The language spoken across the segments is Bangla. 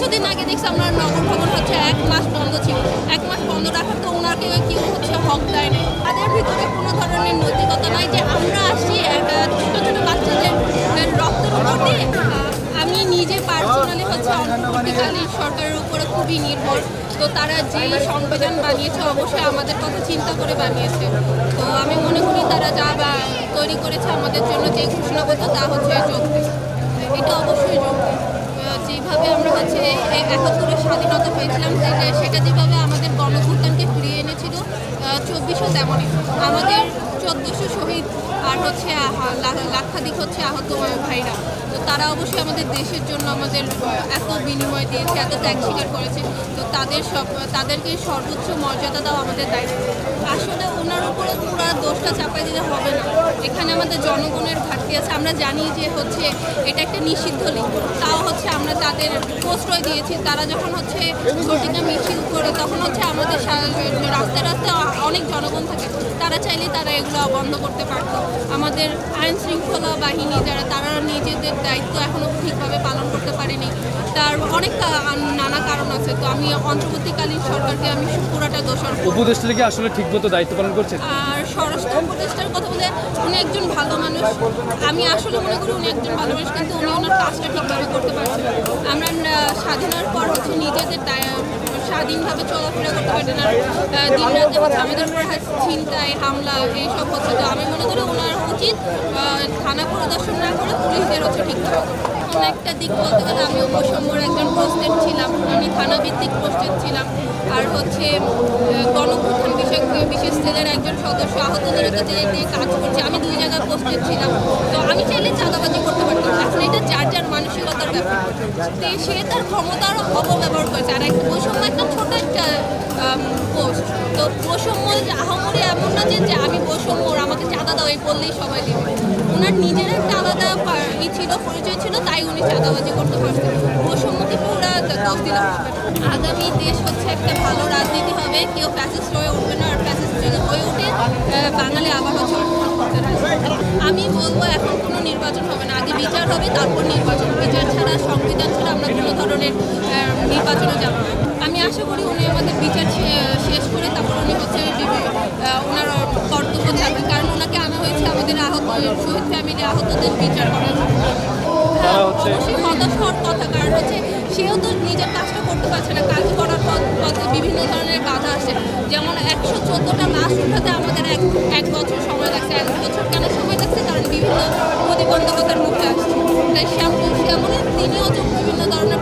কিছুদিন আগে দেখছি আমরা নগর ভবন হচ্ছে এক মাস বন্ধ ছিল। এক মাস বন্ধ রাখার তো ওনাকে কেউ হচ্ছে হক দেয় না তাদের ভিতরে কোনো ধরনের নৈতিকতা নাই যে আমরা আসছি ছোটো ছোটো বাচ্চাদের রক্তের উপর দিয়ে। আমি নিজে পার্সোনালি হচ্ছে অন্তর্বর্তীকালীন সরকারের উপরে খুবই নির্ভর। তো তারা যে সংবিধান বানিয়েছে অবশ্যই আমাদের কথা চিন্তা করে বানিয়েছে। তো আমি মনে করি তারা যা, বা, তৈরি করেছে আমাদের জন্য যে ঘোষণাবদ্ধ তা হচ্ছে যোগ্য। এটা অবশ্যই যোগ্য। যেভাবে আমরা হচ্ছে একাত্তরের স্বাধীনতা পেয়েছিলাম সেটা- যেভাবে আমাদের গণসন্তানকে ফিরিয়ে এনেছিল চব্বিশও তেমনই। আমাদের চোদ্দোশো শহীদ আর হচ্ছে লাক্ষাধিক হচ্ছে আহত ভাইরা। তো তারা অবশ্যই আমাদের দেশের জন্য আমাদের এত বিনিময় দিয়েছে, এত ত্যাগ স্বীকার করেছে। তো তাদের সব, তাদেরকে সর্বোচ্চ মর্যাদা দেওয়া আমাদের দায়িত্ব। আসলে ওনার উপরে পুরো দোষটা চাপাই দিতে হবে না। এখানে আমাদের জনগণের ঘাটতি আছে। আমরা জানি যে হচ্ছে এটা একটা নিষিদ্ধ লিঙ্গ। তাও হচ্ছে আমরা তাদের প্রশ্রয় দিয়েছি। তারা যখন হচ্ছে ঘটিকা মিছিল করে, তখন হচ্ছে আমাদের রাস্তায় রাস্তায় অনেক জনগণ থাকে। তারা চাইলে তারা এগুলো বন্ধ করতে পারতো। আমাদের আইন শৃঙ্খলা বাহিনী যারা তারা নিজেদের দায়িত্ব এখনও ঠিকভাবে পালন করতে পারেনি। তার অনেক নানা কারণ আছে। তো আমি অন্তর্বর্তীকালীন সরকারকে আমি পুরাটা করব। উপদেষ্টা কি আসলে ঠিকমতো দায়িত্ব পালন করছেন আর স্বরাষ্ট্র উপদেষ্টার কথা বলে উনি একজন ভালো মানুষ। আমি আসলে মনে করি উনি একজন ভালো মানুষ কিন্তু উনি ওনার কাজটা ঠিকভাবে করতে পারছেন। আমরা স্বাধীনের পর হচ্ছে নিজেদের স্বাধীনভাবে চলাফেরা করতে পারছেন না। দিন রাতে হচ্ছে আমাদের উপর ছিনতাই হামলা এইসব হচ্ছে। তো আমি মনে করি ওনার উচিত থানা পরিদর্শন না করে পুলিশদের হচ্ছে করতে। অন্য একটা দিক বলতে গেলে আমি উপসম্বর একজন পোস্টেড ছিলাম, আমি থানা ভিত্তিক পোস্টেড ছিলাম। আর হচ্ছে গণপ্রধান বিষয় বিশেষ সেলের একজন সদস্য আহতদের দিয়ে দিয়ে কাজ করছে, আমি দুই জায়গায় পোস্টেড ছিলাম। তো আমি চাইলে চাঁদাবাজি করতে পারতাম। এখন এটা যার যার মানসিকতার ব্যাপার। সে তার ক্ষমতার অপব্যবহার করেছে। আর একটা বৈষম্য একটা ছোট একটা পোস্ট তো বৈষম্য আহামরি এমন না যে আমি চাঁদা দাও এই বললেই সবাই দেবে। ওনার নিজের একটা আলাদা ই ছিল, পরিচয় ছিল, তাই উনি চাঁদাবাজি করতে পারছেন বৈষম্যকে পুরা দোষ দিলে হবে না। আগামী দেশ হচ্ছে একটা ভালো রাজনীতি হবে, কেউ ফ্যাসিস্ট হয়ে উঠবে না, আর ফ্যাসিস্ট যদি হয়ে উঠে বাঙালি আবার হচ্ছে করতে আমি বলব, এখন কোনো নির্বাচন হবে না। আগে বিচার হবে, তারপর নির্বাচন। বিচার ছাড়া, সংবিধান ছাড়া আমরা কোনো ধরনের নির্বাচনে যাব আমি আশা করি উনি আমাদের বিচার শেষ করে তারপর উনি হচ্ছে ওনার আমাদের আহত শহীদ ফ্যামিলি আহতদের বিচার করার হ্যাঁ, অবশ্যই হতাশ হওয়ার কথা কারণ হচ্ছে সেও তো নিজের কাজটা করতে পারছে না। কাজ করার পথে বিভিন্ন ধরনের বাধা আসে। যেমন একশো চোদ্দোটা লাশ উঠাতে আমাদের এক এক বছর সময় লাগছে এক বছর কেন সময় লাগছে? কারণ বিভিন্ন প্রতিবন্ধকতার মুখে আসছে। তাই সেমন তিনিও তো বিভিন্ন ধরনের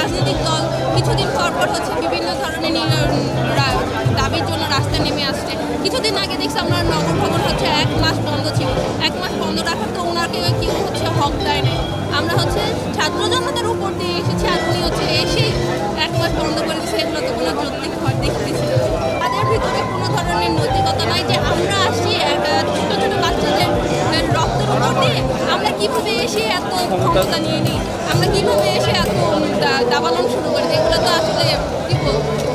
রাজনৈতিক দল কিছুদিন পর পর হচ্ছে বিভিন্ন ধরনের নি- দাবির জন্য রাস্তায় নেমে আসছে। কিছুদিন আগে দেখছি আমরা নগর ভবন হচ্ছে এক মাস বন্ধ ছিল। এক মাস বন্ধ রাখার তো ওনাকে কেউ হচ্ছে হক দেয় নাই। আমরা হচ্ছে ছাত্র জনতার উপর দিয়ে এসেছি আর উনি হচ্ছে এসে এক মাস বন্ধ করে দিচ্ছে এগুলো তো কোনো যৌক্তিক হয় দেখতেছি না। তাদের ভিতরে কোনো ধরনের নৈতিকতা নাই যে আমরা কীভাবে এসে এত ক্ষমতা নিয়ে নিই? আমরা কীভাবে এসে এত দাবালন শুরু করে? এগুলো তো আসলে, কি বলব?